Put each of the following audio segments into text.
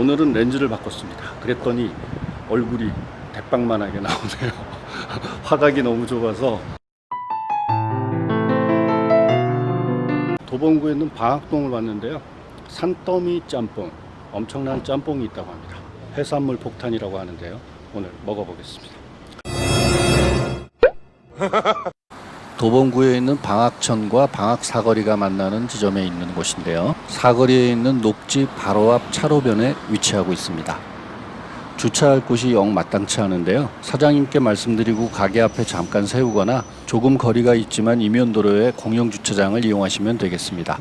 오늘은 렌즈를 바꿨습니다. 그랬더니 얼굴이 대빵만하게 나오네요. 화각이 너무 좁아서 도봉구에 있는 방학동을 왔는데요. 산더미 짬뽕, 엄청난 짬뽕이 있다고 합니다. 해산물 폭탄이라고 하는데요. 오늘 먹어보겠습니다. 도봉구에 있는 방학천과 방학사거리가 만나는 지점에 있는 곳인데요. 사거리에 있는 녹지 바로 앞 차로변에 위치하고 있습니다. 주차할 곳이 영 마땅치 않은데요. 사장님께 말씀드리고 가게 앞에 잠깐 세우거나 조금 거리가 있지만 이면도로의 공영 주차장을 이용하시면 되겠습니다.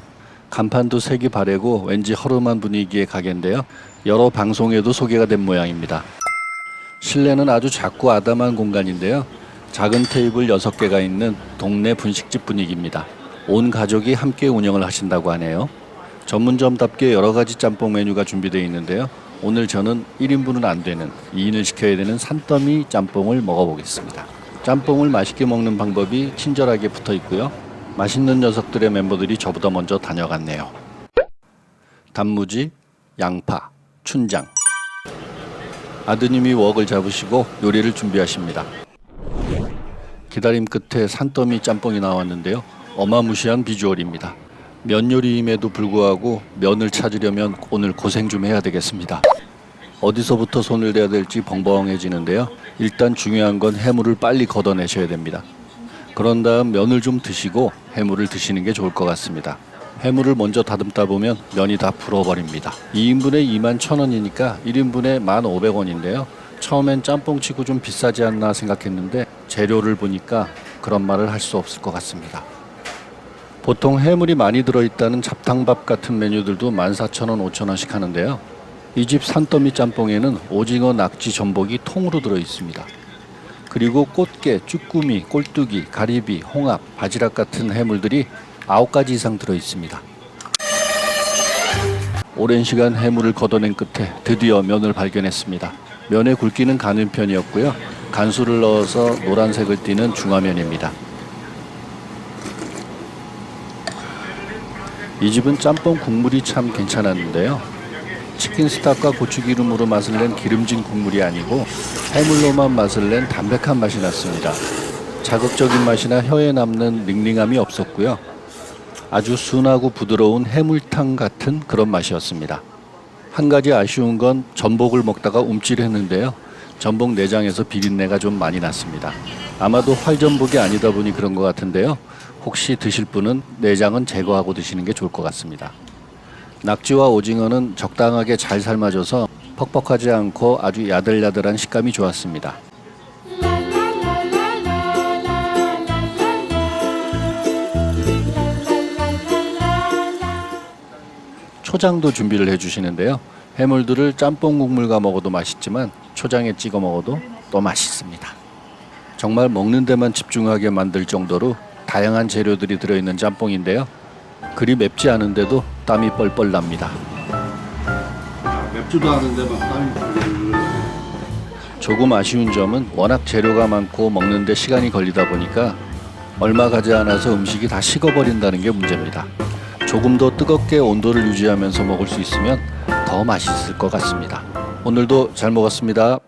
간판도 색이 바래고 왠지 허름한 분위기의 가게인데요. 여러 방송에도 소개가 된 모양입니다. 실내는 아주 작고 아담한 공간인데요. 작은 테이블 6개가 있는 동네 분식집 분위기입니다. 온 가족이 함께 운영을 하신다고 하네요. 전문점답게 여러 가지 짬뽕 메뉴가 준비되어 있는데요. 오늘 저는 1인분은 안 되는 2인을 시켜야 되는 산더미 짬뽕을 먹어보겠습니다. 짬뽕을 맛있게 먹는 방법이 친절하게 붙어 있고요. 맛있는 녀석들의 멤버들이 저보다 먼저 다녀갔네요. 단무지, 양파, 춘장. 아드님이 웍을 잡으시고 요리를 준비하십니다. 기다림 끝에 산더미 짬뽕이 나왔는데요. 어마무시한 비주얼입니다. 면 요리임에도 불구하고 면을 찾으려면 오늘 고생 좀 해야 되겠습니다. 어디서부터 손을 대야 될지 벙벙해지는데요. 일단 중요한 건 해물을 빨리 걷어내셔야 됩니다. 그런 다음 면을 좀 드시고 해물을 드시는 게 좋을 것 같습니다. 해물을 먼저 다듬다 보면 면이 다 불어버립니다. 2인분에 2만 1,000원이니까 1인분에 1,500원인데요. 처음엔 짬뽕 치고 좀 비싸지 않나 생각했는데 재료를 보니까 그런 말을 할 수 없을 것 같습니다. 보통 해물이 많이 들어있다는 잡탕밥 같은 메뉴들도 14,000원, 5,000원씩 하는데요. 이 집 산더미 짬뽕에는 오징어, 낙지, 전복이 통으로 들어 있습니다. 그리고 꽃게, 쭈꾸미, 꼴뚜기, 가리비, 홍합, 바지락 같은 해물들이 9가지 이상 들어 있습니다. 오랜 시간 해물을 걷어낸 끝에 드디어 면을 발견했습니다. 면의 굵기는 가는 편이었고요. 간수를 넣어서 노란색을 띠는 중화면입니다. 이 집은 짬뽕 국물이 참 괜찮았는데요. 치킨 스탁과 고추기름으로 맛을 낸 기름진 국물이 아니고 해물로만 맛을 낸 담백한 맛이 났습니다. 자극적인 맛이나 혀에 남는 링링함이 없었고요. 아주 순하고 부드러운 해물탕 같은 그런 맛이었습니다. 한 가지 아쉬운 건 전복을 먹다가 움찔했는데요. 전복 내장에서 비린내가 좀 많이 났습니다. 아마도 활전복이 아니다 보니 그런 것 같은데요. 혹시 드실 분은 내장은 제거하고 드시는 게 좋을 것 같습니다. 낙지와 오징어는 적당하게 잘 삶아져서 퍽퍽하지 않고 아주 야들야들한 식감이 좋았습니다. 초장도 준비를 해주시는데요. 해물들을 짬뽕 국물과 먹어도 맛있지만 초장에 찍어 먹어도 또 맛있습니다. 정말 먹는 데만 집중하게 만들 정도로 다양한 재료들이 들어있는 짬뽕인데요. 그리 맵지 않은데도 땀이 뻘뻘 납니다. 맵지도 않은데 막 땀이 조금 아쉬운 점은 워낙 재료가 많고 먹는데 시간이 걸리다 보니까 얼마 가지 않아서 음식이 다 식어버린다는 게 문제입니다. 조금 더 뜨겁게 온도를 유지하면서 먹을 수 있으면 더 맛있을 것 같습니다. 오늘도 잘 먹었습니다.